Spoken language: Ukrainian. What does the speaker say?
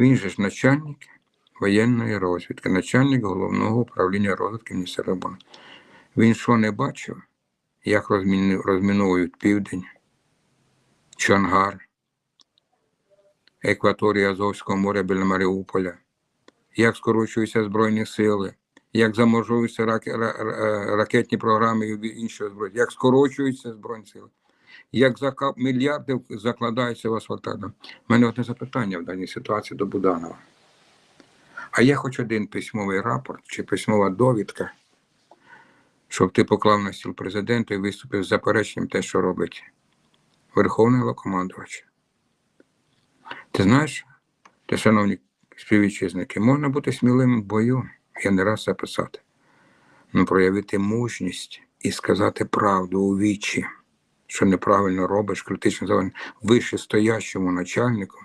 Він же ж начальник воєнної розвідки, начальник головного управління розвідки Міністерства оборони. Він що не бачив, як розміновують південь, Чонгар, екваторія Азовського моря біля Маріуполя, як скорочуються Збройні сили, як ра- ракетні програми і іншої зброї, як скорочуються Збройні сили, як мільярди закладаються в асфальтаду. У мене одне запитання в даній ситуації до Буданова. А є хоч один письмовий рапорт чи письмова довідка, щоб ти поклав на стіл президенту і виступив з запереченням те, що робить Верховний Головнокомандувач. Ти знаєш, ти, шановні співвітчизники, можна бути сміливим в бою, я не раз це писати, але проявити мужність і сказати правду у вічі, що неправильно робиш, критично завжди вище стоящому начальнику,